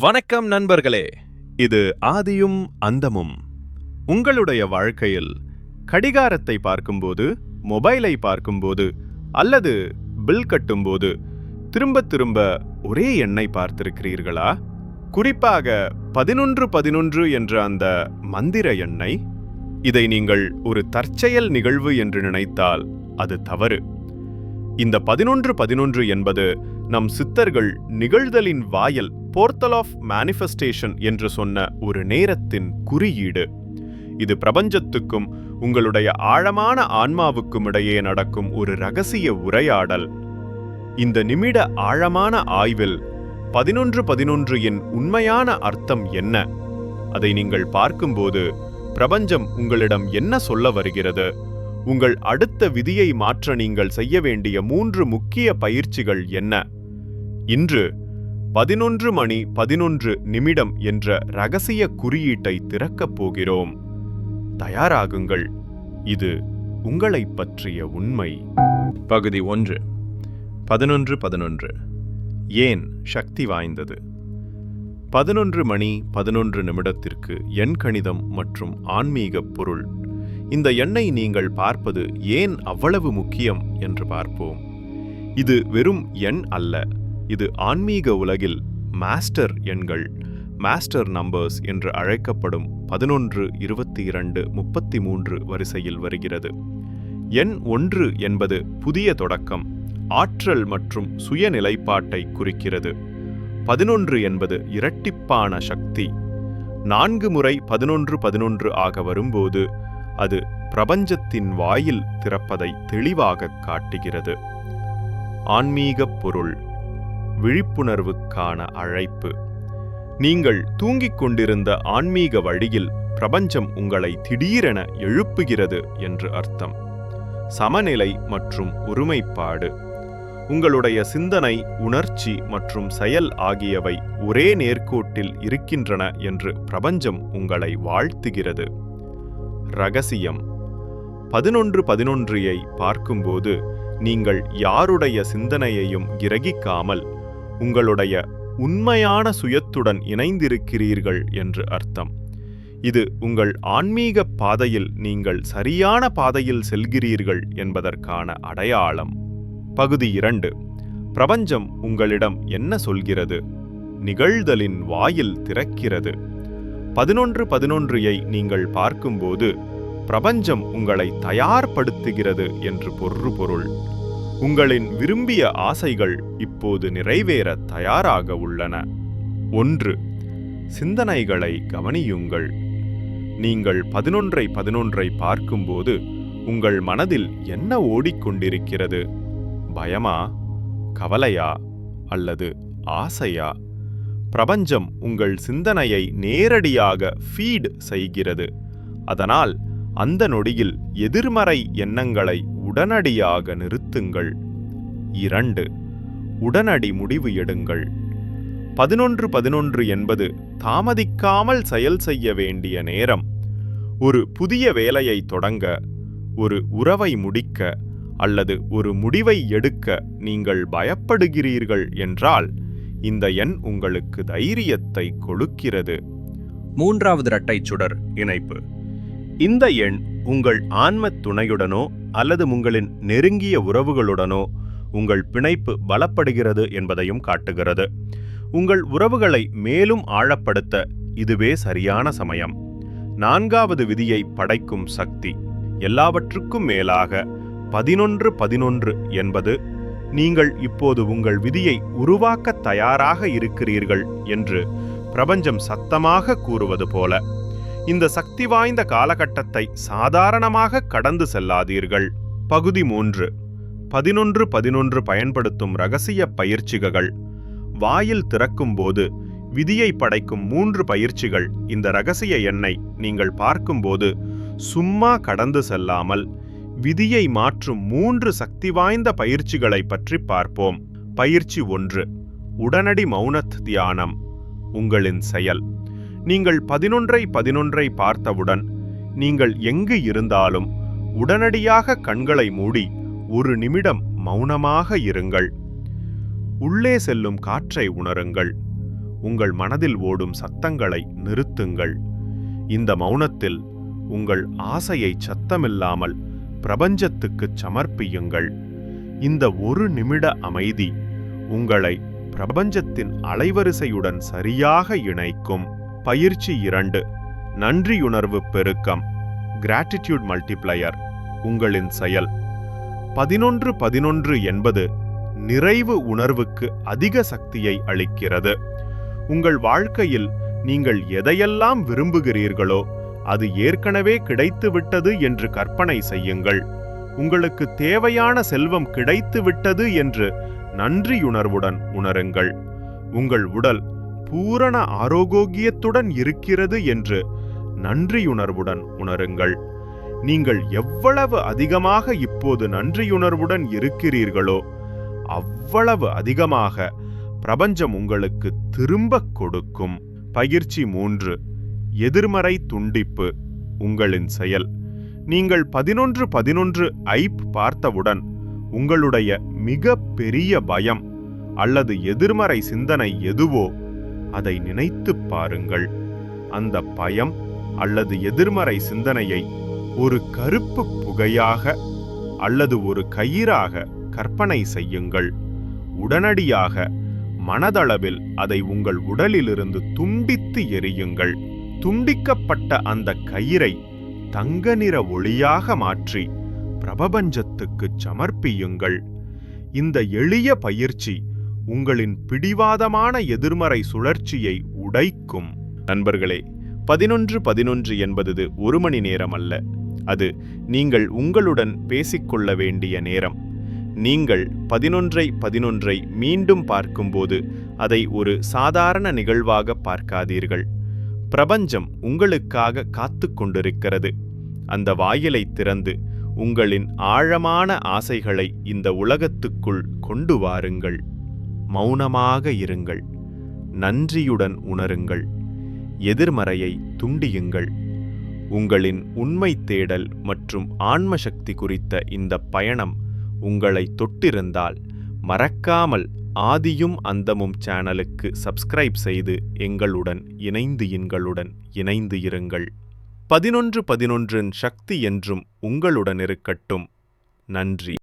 வணக்கம் நண்பர்களே. இது ஆதியும் அந்தமும். உங்களுடைய வாழ்க்கையில் கடிகாரத்தை பார்க்கும்போது மொபைலை பார்க்கும்போது அல்லது பில் கட்டும்போது திரும்ப திரும்ப ஒரே எண்ணை பார்த்திருக்கிறீர்களா? குறிப்பாக பதினொன்று பதினொன்று என்ற அந்த மந்திர எண்ணை இதை நீங்கள் ஒரு தற்செயல் நிகழ்வு என்று நினைத்தால் அது தவறு. இந்த பதினொன்று பதினொன்று என்பது நம் சித்தர்கள் நிகழ்தலின் வாயல் போர்த்தல் ஆஃப் மேனிஃபெஸ்டேஷன் என்று சொன்ன ஒரு நேரத்தின் குறியீடு. இது பிரபஞ்சத்துக்கும் உங்களுடைய ஆழமான ஆன்மாவுக்கும் இடையே நடக்கும் ஒரு ரகசிய உரையாடல். இந்த நிமிட ஆழமான ஆய்வில் பதினொன்று பதினொன்று என் உண்மையான அர்த்தம் என்ன? அதை நீங்கள் பார்க்கும்போது பிரபஞ்சம் உங்களிடம் என்ன சொல்ல வருகிறது? உங்கள் அடுத்த விதியை மாற்ற நீங்கள் செய்ய வேண்டிய மூன்று முக்கிய பயிற்சிகள் என்ன? இன்று பதினொன்று மணி பதினொன்று நிமிடம் என்ற ரகசிய குறியீட்டை திறக்கப் போகிறோம். தயாராகுங்கள். இது உங்களைப் பற்றிய உண்மை. பகுதி ஒன்று. பதினொன்று பதினொன்று. ஏன் சக்தி வாய்ந்தது? பதினொன்று மணி பதினொன்று நிமிடத்திற்கு எண் கணிதம் மற்றும் ஆன்மீக பொருள். இந்த எண்ணை நீங்கள் பார்ப்பது ஏன் அவ்வளவு முக்கியம் என்று பார்ப்போம். இது வெறும் எண் அல்ல. இது ஆன்மீக உலகில் மாஸ்டர் எண்கள் மாஸ்டர் நம்பர்ஸ் என்று அழைக்கப்படும் பதினொன்று இருபத்தி இரண்டு முப்பத்தி மூன்று வரிசையில் வருகிறது. எண் ஒன்று என்பது புதிய தொடக்கம் ஆற்றல் மற்றும் சுயநிலைப்பாட்டை குறிக்கிறது. பதினொன்று என்பது இரட்டிப்பான சக்தி. நான்கு முறை பதினொன்று பதினொன்று ஆக வரும்போது அது பிரபஞ்சத்தின் வாயில் திறப்பதை தெளிவாக காட்டுகிறது. ஆன்மீகப் பொருள். விழிப்புணர்வுக்கான அழைப்பு. நீங்கள் தூங்கிக் கொண்டிருந்த ஆன்மீக வழியில் பிரபஞ்சம் உங்களை திடீரென எழுப்புகிறது என்று அர்த்தம். சமநிலை மற்றும் ஒருமைப்பாடு. உங்களுடைய சிந்தனை உணர்ச்சி மற்றும் செயல் ஆகியவை ஒரே நேர்கோட்டில் இருக்கின்றன என்று பிரபஞ்சம் உங்களை வாழ்த்துகிறது. ரகசியம். பதினொன்று பதினொன்றியை பார்க்கும்போது நீங்கள் யாருடைய சிந்தனையையும் கிரகிக்காமல் உங்களுடைய உண்மையான சுயத்துடன் இணைந்திருக்கிறீர்கள் என்று அர்த்தம். இது உங்கள் ஆன்மீக பாதையில் நீங்கள் சரியான பாதையில் செல்கிறீர்கள் என்பதற்கான அடையாளம். பகுதி இரண்டு. பிரபஞ்சம் உங்களிடம் என்ன சொல்கிறது? நிகழ்தலின் வாயில் திறக்கிறது. பதினொன்று பதினொன்றியை நீங்கள் பார்க்கும்போது பிரபஞ்சம் உங்களை தயார்படுத்துகிறது என்று பொருள் உங்களின் விரும்பிய ஆசைகள் இப்போது நிறைவேற தயாராக உள்ளன. ஒன்று சிந்தனைகளை கவனியுங்கள். நீங்கள் பதினொன்றை பதினொன்றை பார்க்கும்போது உங்கள் மனதில் என்ன ஓடிக்கொண்டிருக்கிறது? பயமா கவலையா அல்லது ஆசையா? பிரபஞ்சம் உங்கள் சிந்தனையை நேரடியாக ஃபீட் செய்கிறது. அதனால் அந்த நொடியில் எதிர்மறை எண்ணங்களை உடனடியாக நிறுத்துங்கள். இரண்டு உடனடி முடிவு எடுங்கள். பதினொன்று பதினொன்று என்பது தாமதிக்காமல் செயல் செய்ய வேண்டிய நேரம். ஒரு புதிய வேலையை தொடங்க ஒரு உறவை முடிக்க அல்லது ஒரு முடிவை எடுக்க நீங்கள் பயப்படுகிறீர்கள் என்றால் இந்த எண் உங்களுக்கு தைரியத்தை கொடுக்கிறது. மூன்றாவது இரட்டை சுடர் இணைப்பு. இந்த எண் உங்கள் ஆன்ம துணையுடனோ அல்லது உங்களின் நெருங்கிய உறவுகளுடனோ உங்கள் பிணைப்பு பலப்படுகிறது என்பதையும் காட்டுகிறது. உங்கள் உறவுகளை மேலும் ஆழப்படுத்த இதுவே சரியான சமயம். நான்காவது விதியை படைக்கும் சக்தி. எல்லாவற்றுக்கும் மேலாக பதினொன்று பதினொன்று என்பது நீங்கள் இப்போது உங்கள் விதியை உருவாக்க தயாராக இருக்கிறீர்கள் என்று பிரபஞ்சம் சத்தமாக கூறுவது போல. இந்த சக்தி வாய்ந்த காலகட்டத்தை சாதாரணமாக கடந்து செல்லாதீர்கள். பகுதி மூன்று. பதினொன்று பதினொன்று பயன்படுத்தும் ரகசிய பயிற்சிகள் வாயில் திறக்கும்போது விதியை படைக்கும் மூன்று பயிற்சிகள். இந்த ரகசிய எண்ணை நீங்கள் பார்க்கும்போது சும்மா கடந்து செல்லாமல் விதியை மாற்றும் மூன்று சக்தி வாய்ந்த பயிற்சிகளை பற்றி பார்ப்போம். பயிற்சி ஒன்று. உடனடி மௌனத் தியானம். உங்களின் செயல். நீங்கள் பதினொன்றை பதினொன்றை பார்த்தவுடன் நீங்கள் எங்கு இருந்தாலும் உடனடியாக கண்களை மூடி ஒரு நிமிடம் மௌனமாக இருங்கள். உள்ளே செல்லும் காற்றை உணருங்கள். உங்கள் மனதில் ஓடும் சத்தங்களை நிறுத்துங்கள். இந்த மௌனத்தில் உங்கள் ஆசையை சத்தமில்லாமல் பிரபஞ்சத்துக்குச் சமர்ப்பியுங்கள். இந்த ஒரு நிமிட அமைதி உங்களை பிரபஞ்சத்தின் அலைவரிசையுடன் சரியாக இணைக்கும். பயிற்சி இரண்டு நன்றியுணர்வு பெருக்கம் கிராட்டிடியூட் மல்டிப்ளையர் உங்களின் செயல். பதினொன்று பதினொன்று என்பது நிறைவு உணர்வுக்கு அதிக சக்தியை அளிக்கிறது. உங்கள் வாழ்க்கையில் நீங்கள் எதையெல்லாம் விரும்புகிறீர்களோ அது ஏற்கனவே கிடைத்துவிட்டது என்று கற்பனை செய்யுங்கள். உங்களுக்கு தேவையான செல்வம் கிடைத்துவிட்டது என்று நன்றியுணர்வுடன் உணருங்கள். உங்கள் உடல் பூரண ஆரோக்கியத்துடன் இருக்கிறது என்று நன்றியுணர்வுடன் உணருங்கள். நீங்கள் எவ்வளவு அதிகமாக இப்போது நன்றியுணர்வுடன் இருக்கிறீர்களோ அவ்வளவு அதிகமாக பிரபஞ்சம் உங்களுக்கு திரும்பக் கொடுக்கும். பயிற்சி மூன்று எதிர்மறை துண்டிப்பு உங்களின் செயல். நீங்கள் பதினொன்று பதினொன்று ஐப் பார்த்தவுடன் உங்களுடைய மிக பெரிய பயம் அல்லது எதிர்மறை சிந்தனை எதுவோ அதை நினைத்துப் பாருங்கள். அந்த பயம் அல்லது எதிர்மறை சிந்தனையை ஒரு கருப்பு புகையாக அல்லது ஒரு கயிறாக கற்பனை செய்யுங்கள். உடனடியாக மனதளவில் அதை உங்கள் உடலிலிருந்து துண்டித்து எரியுங்கள் துண்டிக்கப்பட்ட அந்த கயிறை தங்க நிற ஒளியாக மாற்றி பிரபஞ்சத்துக்குச் சமர்ப்பியுங்கள். இந்த எளிய பயிற்சி உங்களின் பிடிவாதமான எதிர்மறை சுழற்சியை உடைக்கும். நண்பர்களே பதினொன்று பதினொன்று என்பது ஒரு மணி நேரம் அல்ல. அது நீங்கள் உங்களுடன் பேசிக்கொள்ள வேண்டிய நேரம். நீங்கள் பதினொன்றை பதினொன்றை மீண்டும் பார்க்கும்போது அதை ஒரு சாதாரண நிகழ்வாக பார்க்காதீர்கள். பிரபஞ்சம் உங்களுக்காக காத்து கொண்டிருக்கிறது. அந்த வாயிலை திறந்து உங்களின் ஆழமான ஆசைகளை இந்த உலகத்துக்குள் கொண்டு வாருங்கள். மௌனமாக இருங்கள். நன்றியுடன் உணருங்கள். எதிர்மறையை துண்டியுங்கள். உங்களின் உண்மை தேடல் மற்றும் ஆன்ம சக்தி குறித்த இந்த பயணம் உங்களை தொட்டிருந்தால் மறக்காமல் ஆதியும் அந்தமும் சேனலுக்கு சப்ஸ்கிரைப் செய்து எங்களுடன் இணைந்து எங்களுடன் இணைந்து இருங்கள். பதினொன்று பதினொன்றின் சக்தி என்றும் உங்களுடன் இருக்கட்டும். நன்றி.